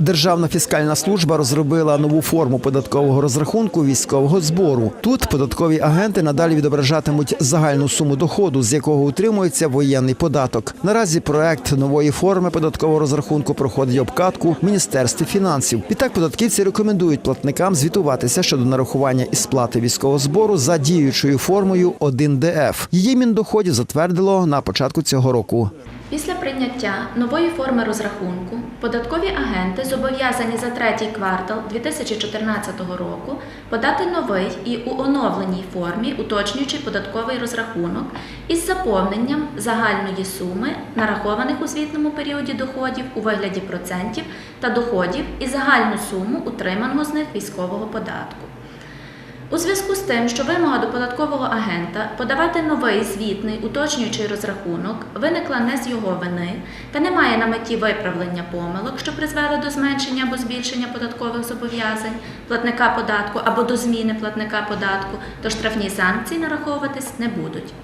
Державна фіскальна служба розробила нову форму податкового розрахунку військового збору. Тут податкові агенти надалі відображатимуть загальну суму доходу, з якого утримується воєнний податок. Наразі проект нової форми податкового розрахунку проходить обкатку в міністерстві фінансів. Відтак податківці рекомендують платникам звітуватися щодо нарахування і сплати військового збору за діючою формою 1ДФ. Її міндоходів затвердило на початку цього року. Прийняття нової форми розрахунку податкові агенти зобов'язані за третій квартал 2014 року подати новий і у оновленій формі уточнюючий податковий розрахунок із заповненням загальної суми нарахованих у звітному періоді доходів у вигляді процентів та доходів і загальну суму утриманого з них військового податку. У зв'язку з тим, що вимога до податкового агента подавати новий звітний уточнюючий розрахунок виникла не з його вини та не має на меті виправлення помилок, що призвели до зменшення або збільшення податкових зобов'язань платника податку або до зміни платника податку, то штрафні санкції нараховуватись не будуть.